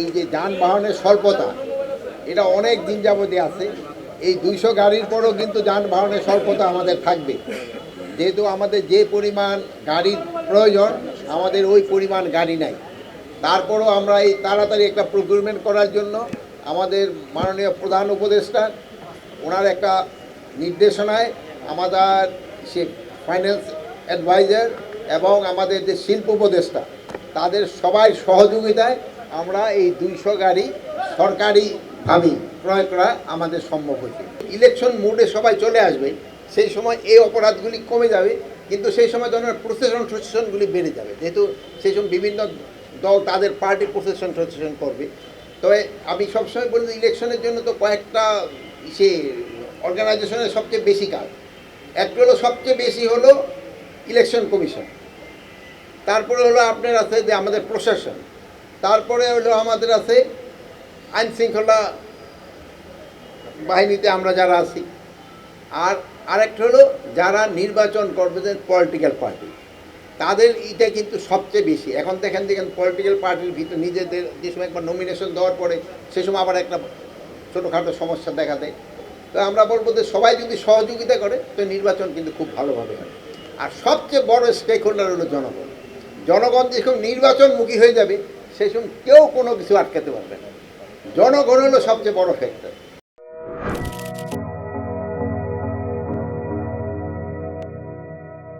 এই যে যানবাহনের স্বল্পতা, এটা অনেক দিন যাবতই আছে। এই দুইশো গাড়ির পরও কিন্তু যানবাহনের স্বল্পতা আমাদের থাকবে। যেহেতু আমাদের যে পরিমাণ গাড়ির প্রয়োজন, আমাদের ওই পরিমাণ গাড়ি নাই। তারপরও আমরা এই তাড়াতাড়ি একটা প্রকিউরমেন্ট করার জন্য আমাদের মাননীয় প্রধান উপদেষ্টা, ওনার একটা নির্দেশনায় আমাদের সে ফাইন্যান্স অ্যাডভাইজার এবং আমাদের যে শিল্প উপদেষ্টা, তাদের সবাই সহযোগিতায় আমরা এই দুইশো গাড়ি সরকারি সরকারিভাবেই ক্রয় করা আমাদের সম্ভব হয়েছে। ইলেকশন মোডে সবাই চলে আসবে, সেই সময় এই অপরাধগুলি কমে যাবে, কিন্তু সেই সময় ধরনের প্রসেশন প্রসেশনগুলি বেড়ে যাবে। যেহেতু সেই সময় বিভিন্ন দল তাদের পার্টি প্রসেশন প্রসেশন করবে। তবে আমি সবসময় বলি ইলেকশনের জন্য তো কয়েকটা সে অর্গানাইজেশনের সবচেয়ে বেশি কাজ। একটা হলো সবচেয়ে বেশি হলো ইলেকশন কমিশন তারপরে হলো আপনার আছে যে আমাদের প্রশাসন তারপরে হলো আমাদের আছে আইন শৃঙ্খলা বাহিনীতে আমরা যারা আছি। আর আরেকটা হলো যারা নির্বাচন করবে যে পলিটিক্যাল পার্টি তাদের এটা কিন্তু সবচেয়ে বেশি। এখন দেখেন দেখেন পলিটিক্যাল পার্টির ভিতর নিজেদের যে সময় একবার নমিনেশন দেওয়ার পরে সে সময় আবার একটা ছোটোখাটো সমস্যা দেখা দেয়। তো আমরা বলব যে সবাই যদি সহযোগিতা করে, তো নির্বাচন কিন্তু খুব ভালোভাবে হয়। আর সবচেয়ে বড় স্টেক হোল্ডার হলো জনগণ। জনগণ যখন নির্বাচনমুখী হয়ে যাবে সেই সময় কেউ কোনো কিছু আটকাতে পারবে না। জনগণ হলো সবচেয়ে বড় ফ্যাক্টর